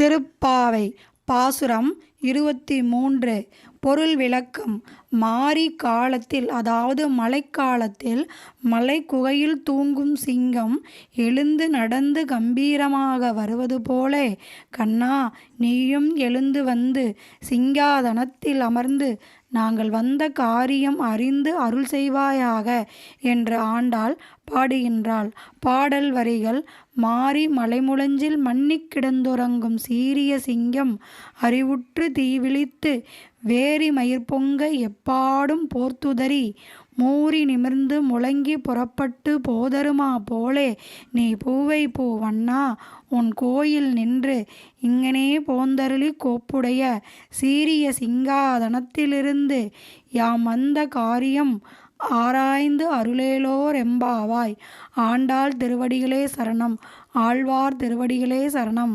திருப்பாவை. பாசுரம் இருபத்தி மூன்று பொருள் விளக்கம். மாரி காலத்தில் அதாவது மழைக்காலத்தில் மலை குகையில் தூங்கும் சிங்கம் எழுந்து நடந்து கம்பீரமாக வருவது போல கண்ணா நீயும் எழுந்து வந்து சிங்காதனத்தில் அமர்ந்து நாங்கள் வந்த காரியம் அறிந்து அருள் செய்வாயாக என்று ஆண்டாள் பாடுகின்றாள். பாடல் வரிகள் மாறி மலைமுழஞ்சில் மன்னிக் கிடந்துறங்கும் சீரிய சிங்கம் அறிவுற்று தீ விழித்து வேரி மயிர்பொங்க எப்பாடும் போர்த்துதறி. மூறி நிமிர்ந்து முழங்கி புறப்பட்டு போதருமா போலே நீ பூவை பூ வண்ணா உன் கோயில் நின்று. இங்கனே போந்தருளி கோப்புடைய சீரிய சிங்காதனத்திலிருந்து யாம் வந்த காரியம் ஆராய்ந்து அருளேலோரெம்பாவாய் ஆண்டாள் திருவடிகளே சரணம் ஆழ்வார் திருவடிகளே சரணம்.